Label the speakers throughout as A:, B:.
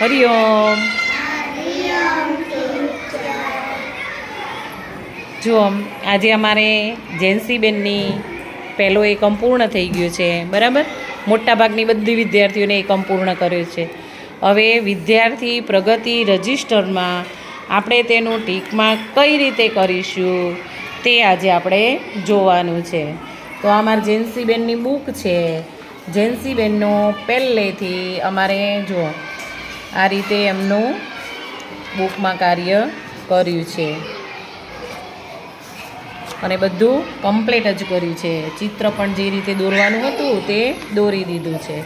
A: હરિઓમ જુઓ, આજે અમારે જેન્સીબેનની પહેલો એકમ પૂર્ણ થઈ ગયો છે, બરાબર? મોટાભાગની બધી વિદ્યાર્થીઓને એકમ પૂર્ણ કર્યો છે. હવે વિદ્યાર્થી પ્રગતિ રજિસ્ટરમાં આપણે તેનું ટીકમાં કઈ રીતે કરીશું તે આજે આપણે જોવાનું છે. તો આ મારી જેન્સીબેનની બુક છે. જેન્સીબેનનો પહેલેથી અમારે, જુઓ આ રીતે એમનું બુકમાં કાર્ય કર્યું છે. અને બધું કમ્પ્લીટ જ કર્યું છે. ચિત્ર પણ જે રીતે દોરવાનું હતું તે દોરી દીધું છે.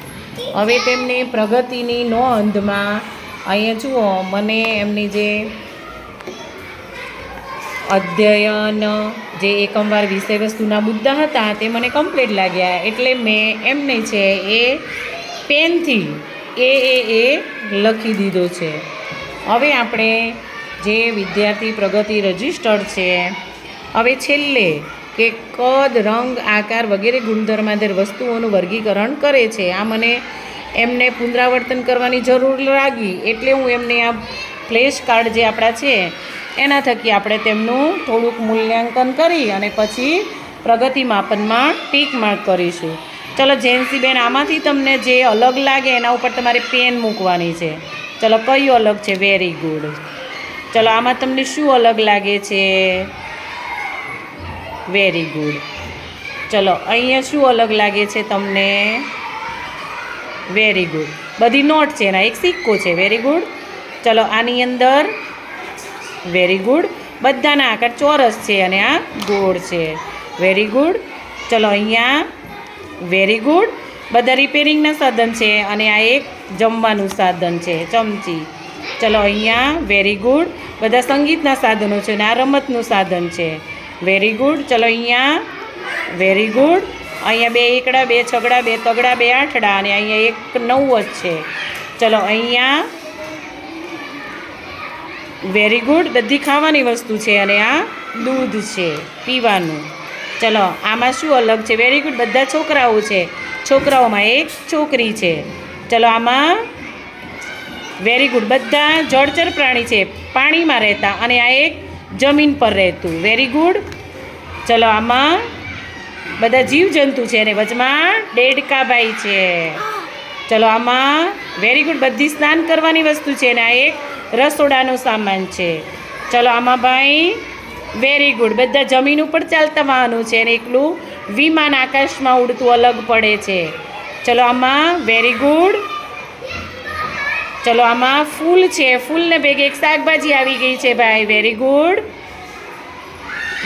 A: હવે તેમને પ્રગતિની નોંધમાં અહીંયા જુઓ, મને એમની જે અધ્યયન, જે એકમવાર વિષય વસ્તુના મુદ્દા હતા તે મને કમ્પ્લીટ લાગ્યા. એટલે મેં એમને છે એ પેનથી એ એ એ લખી દીધો છે. હવે આપણે જે વિદ્યાર્થી પ્રગતિ રજિસ્ટર્ડ છે, હવે છેલ્લે કે કદ, રંગ, આકાર વગેરે ગુણધર્માધર વસ્તુઓનું વર્ગીકરણ કરે છે. આ મને એમને પુનરાવર્તન કરવાની જરૂર લાગી, એટલે હું એમને આ ફ્લેશ કાર્ડ જે આપણા છે, એના થકી આપણે તેમનું થોડુંક મૂલ્યાંકન કરી અને પછી પ્રગતિ માપનમાં ટીક માર્ક કરીશું. ચલો જેન્સી બેન આમાંથી તમને જે અલગ લાગે એના ઉપર તમારે પેન મૂકવાની છે. ચલો કયું અલગ છે? વેરી ગુડ ચલો, આમાં તમને શું અલગ લાગે છે? વેરી ગુડ ચલો, અહીંયા શું અલગ લાગે છે તમને? વેરી ગુડ બધી નોટ છે એના, એક સિક્કો છે. વેરી ગુડ ચલો, આની અંદર વેરી ગુડ બધાના આકાર ચોરસ છે અને આ ગોળ છે. વેરી ગુડ ચલો, અહીંયા વેરી ગુડ બધા રિપેરિંગના સાધન છે અને આ એક જમવાનું સાધન છે, ચમચી. ચલો અહીંયા વેરી ગુડ બધા સંગીતના સાધનો છે અને આ રમતનું સાધન છે. વેરી ગુડ ચલો અહીંયા વેરી ગુડ અહીંયા બે એકડા, બે છગડા, બે તગડા, બે આઠડા અને અહીંયા એક નવ જ છે. ચલો અહીંયા વેરી ગુડ બધી ખાવાની વસ્તુ છે અને આ દૂધ છે, પીવાનું. ચલો, આમાં શું અલગ છે? વેરી ગુડ બધા છોકરાઓ છે. છોકરાઓમાં એક છોકરી છે. ચલો, આમાં વેરી ગુડ બધા જળચર પ્રાણી છે. પાણીમાં રહેતા અને આ એક જમીન પર રહેતું. વેરી ગુડ ચલો, આમાં બધા જીવજંતુ છે અને વચમાં ડેડકાભાઈ છે. ચલો, આમાં વેરી ગુડ બધી સ્નાન કરવાની વસ્તુ છે અને આ એક રસોડાનો સામાન છે. ચલો, આમાં ભાઈ વેરી ગુડ બધા જમીન ઉપર ચાલતા વાહનો છે અને એકલું વિમાન આકાશમાં ઉડતું અલગ પડે છે. ચલો આમાં વેરી ગુડ ચલો આમાં ફૂલ છે. ફૂલને ભેગે એક શાકભાજી આવી ગઈ છે ભાઈ. વેરી ગુડ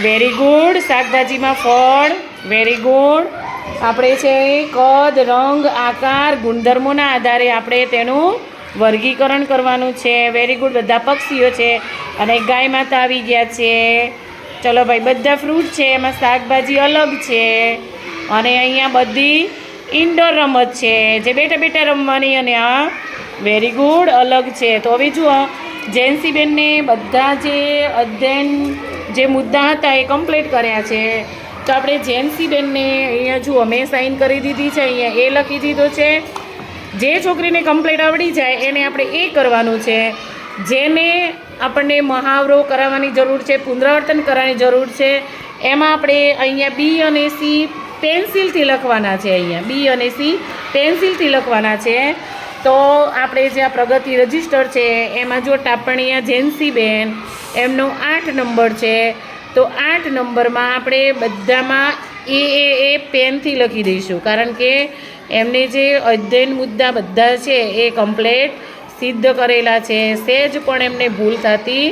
A: વેરી ગુડ શાકભાજીમાં ફળ. વેરી ગુડ આપણે છે કદ, રંગ, આકાર, ગુણધર્મોના આધારે આપણે તેનું વર્ગીકરણ કરવાનું છે. વેરી ગુડ બધા પક્ષીઓ છે. અને ગાય માતા આવી ગયા છે. ચલો ભાઈ, બધા ફ્રૂટ છે, એમાં શાકભાજી અલગ છે. અને અહીંયા બધી ઇન્ડોર રમત છે. જે બેઠા બેઠા રમવાની અને આ વેરી ગુડ અલગ છે. તો હવે જુઓ જયંતિબેનને બધા જે અધ્યયન જે મુદ્દા હતા એ કમ્પ્લીટ કર્યા છે. તો આપણે જયંતિબેનને અહીંયા જુઓ, મેં સાઈન કરી દીધી છે, અહીંયા એ લખી દીધો છે. જે છોકરીને કમ્પ્લીટ આવડી જાય, એને આપણે એ કરવાનું છે. જેને આપણને મહાવરો કરાવવાની જરૂર છે, પુનરાવર્તન કરવાની જરૂર છે. એમાં આપણે અહીંયા બી અને સી પેન્સિલથી લખવાના છે અહીંયા. બી અને સી પેન્સિલથી લખવાના છે. તો આપણે જે આ પ્રગતિ રજિસ્ટર છે, એમાં જો ટાપણીયા જેન્સીબેન, એમનો આઠ નંબર છે. તો આઠ નંબરમાં આપણે બધામાં એ એ એ પેનથી લખી દઈશું. કારણ કે એમને જે અધ્યયન મુદ્દા બધા છે, એ કમ્પ્લેટ સિદ્ધ કરેલા છે, સેજ પણ એમને ભૂલ થતી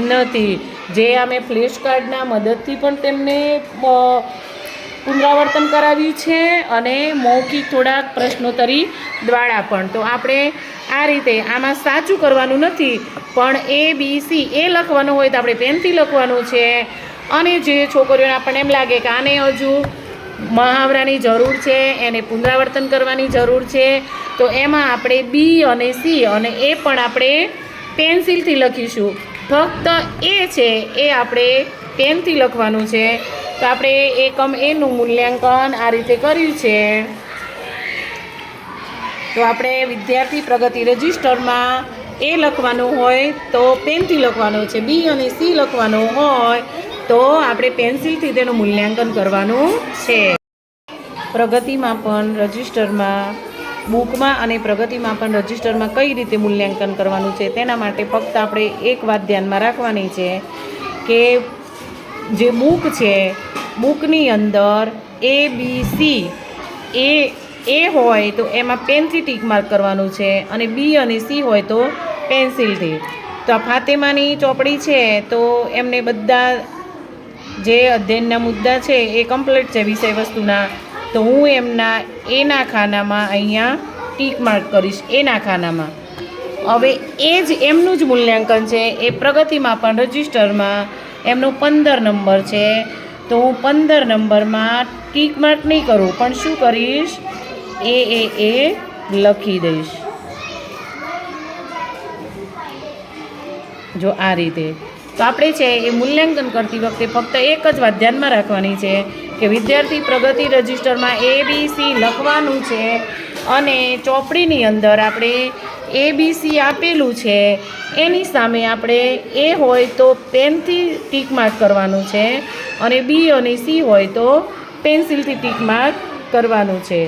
A: નથી. જે અમે ફ્લેશ મદદથી પણ તેમને પુનરાવર્તન કરાવ્યું છે અને મૌખિક થોડાક પ્રશ્નોત્તરી દ્વારા પણ. તો આપણે આ રીતે આમાં સાચું કરવાનું નથી, પણ એ બી સી એ લખવાનું હોય તો આપણે પેનથી લખવાનું છે. અને જે છોકરીઓને આપણને એમ લાગે કે આને હજુ મહાવરાની જરૂર છે, એને પુનરાવર્તન કરવાની જરૂર છે. તો એમાં આપણે બી અને સી અને એ પણ આપણે પેન્સિલથી લખીશું. ફક્ત એ છે, એ આપણે પેનથી લખવાનું છે. તો આપણે એકમ એનું મૂલ્યાંકન આ રીતે કર્યું છે. તો આપણે વિદ્યાર્થી પ્રગતિ રજિસ્ટરમાં એ લખવાનું હોય તો પેનથી લખવાનું છે. બી અને સી લખવાનું હોય તો આપણે પેન્સિલથી તેનું મૂલ્યાંકન કરવાનું છે. પ્રગતિમાં પણ રજિસ્ટરમાં, બુકમાં અને પ્રગતિમાં પણ રજિસ્ટરમાં કઈ રીતે મૂલ્યાંકન કરવાનું છે તેના માટે ફક્ત આપણે એક વાત ધ્યાનમાં રાખવાની છે કે જે બુક છે, બુકની અંદર એ બી સી એ એ હોય તો એમાં પેનથી ટીક માર્ક કરવાનું છે અને બી અને સી હોય તો પેન્સિલથી. તો ફાતેમાની ચોપડી છે તો એમને બધા જે અધ્યયનના મુદ્દા છે એ કમ્પ્લીટ છે વિષય વસ્તુના. તો હું એમના એના ખાનામાં અહીંયા ટીક માર્ક કરીશ એના ખાનામાં. હવે એ જ એમનું જ મૂલ્યાંકન છે, એ પ્રગતિમાં પણ રજિસ્ટરમાં એમનો પંદર નંબર છે. તો હું પંદર નંબરમાં ટીક માર્ક નહીં કરું, પણ શું કરીશ? એ એ એ લખી દઈશ. જો આ રીતે. તો આપણે છે એ મૂલ્યાંકન કરતી વખતે ફક્ત એક જ વાત ધ્યાનમાં રાખવાની છે કે વિદ્યાર્થી પ્રગતિ રજિસ્ટરમાં એ બી સી લખવાનું છે અને ચોપડીની અંદર આપણે એ બી સી આપેલું છે. એની સામે આપણે એ હોય તો પેનથી ટીક માર્ક કરવાનું છે અને બી અને સી હોય તો પેન્સિલથી ટીક માર્ક કરવાનું છે.